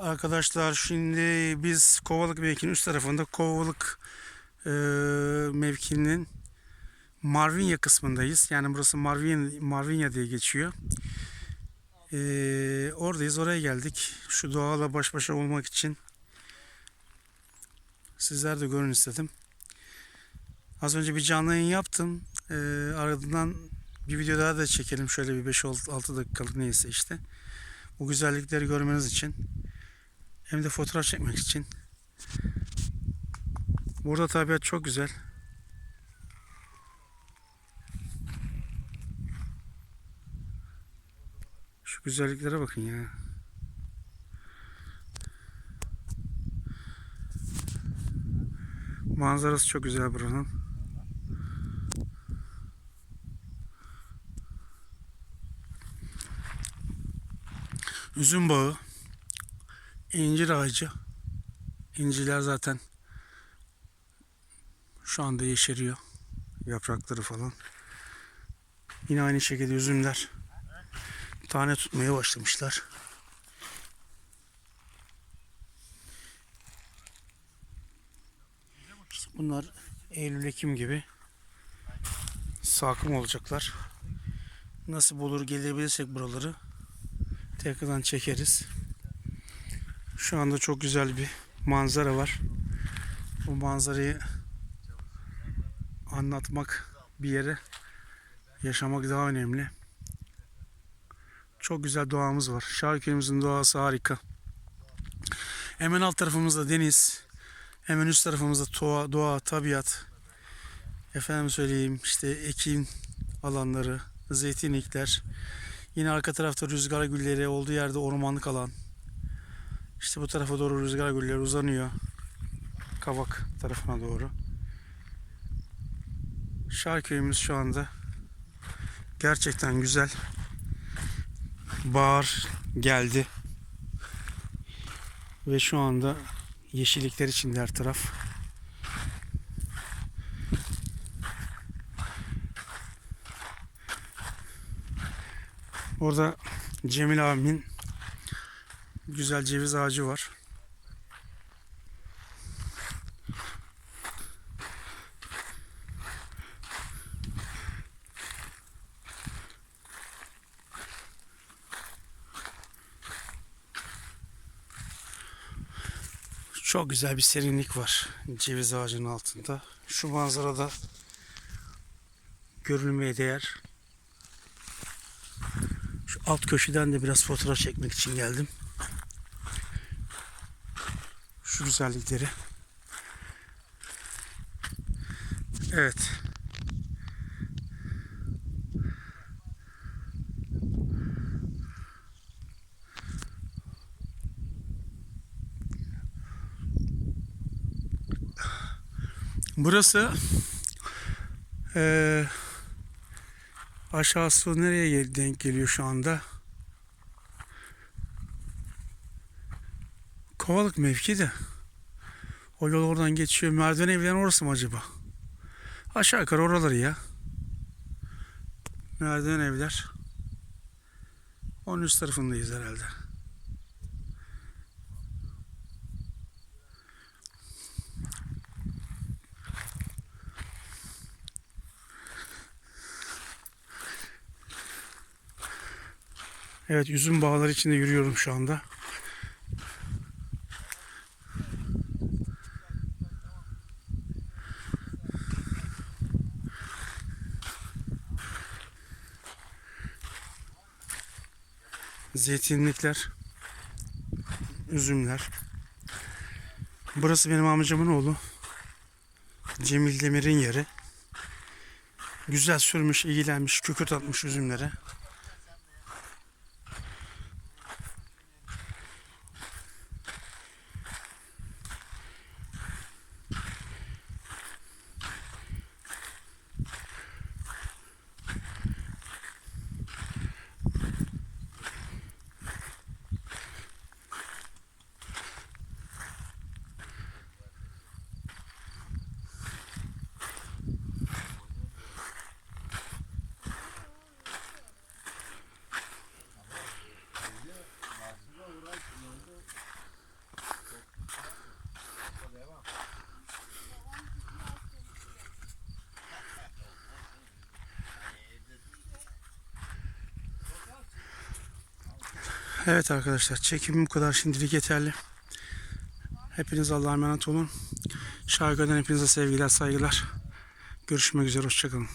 Arkadaşlar şimdi biz Kovalık mevkinin üst tarafında Kovalık e, mevkinin Marvinya kısmındayız. Yani burası Marvin, Marvinya diye geçiyor. E, oradayız. Oraya geldik. Şu doğayla baş başa olmak için sizler de görün istedim. Az önce bir canlı yayın yaptım. E, ardından bir video daha da çekelim. Şöyle bir 5-6 dakikalık neyse işte. Bu güzellikleri görmeniz için. Hem de fotoğraf çekmek için. Burada tabiat çok güzel. Şu güzelliklere bakın ya. Manzarası çok güzel buranın. Üzüm bağı, incir ağacı. İncirler zaten şu anda yeşeriyor. Yaprakları falan. Yine aynı şekilde üzümler tane tutmaya başlamışlar. Bunlar Eylül-Ekim gibi sakım olacaklar. Nasıl bulur gelebilirsek buraları tekrardan çekeriz. Şu anda çok güzel bir manzara var. Bu manzarayı anlatmak bir yere yaşamak daha önemli. Çok güzel doğamız var. Şarköy'ümüzün doğası harika. Hemen alt tarafımızda deniz. Hemen üst tarafımızda doğa, doğa tabiat. Efendim söyleyeyim işte ekim alanları, zeytinlikler. Yine arka tarafta rüzgar gülleri olduğu yerde ormanlık alan. İşte bu tarafa doğru rüzgar gülleri uzanıyor. Kavak tarafına doğru. Şarköy'ümüz şu anda gerçekten güzel. Bahar geldi. Ve şu anda yeşillikler içinde her taraf. Orada Cemil abimin güzel ceviz ağacı var. Çok güzel bir serinlik var ceviz ağacının altında. Şu manzarada görülmeye değer. Şu alt köşeden de biraz fotoğraf çekmek için geldim. Şu güzellikleri. Evet. Burası eee aşağısı nereye denk geliyor şu anda? Kovalık mevki de. O yol oradan geçiyor. Merdiven evlerin orası mı acaba? Aşağı yukarı oraları ya. Merdiven evler. Onun üst tarafındayız herhalde. Evet üzüm bağları içinde yürüyorum şu anda. Zeytinlikler, üzümler. Burası benim amcamın oğlu. Cemil Demir'in yeri. Güzel sürmüş, ilgilenmiş, kükürt atmış üzümlere. Evet arkadaşlar çekimim bu kadar şimdilik yeterli. Hepiniz Allah'a emanet olun. Şarkıdan hepinize sevgiler saygılar. Görüşmek üzere hoşçakalın.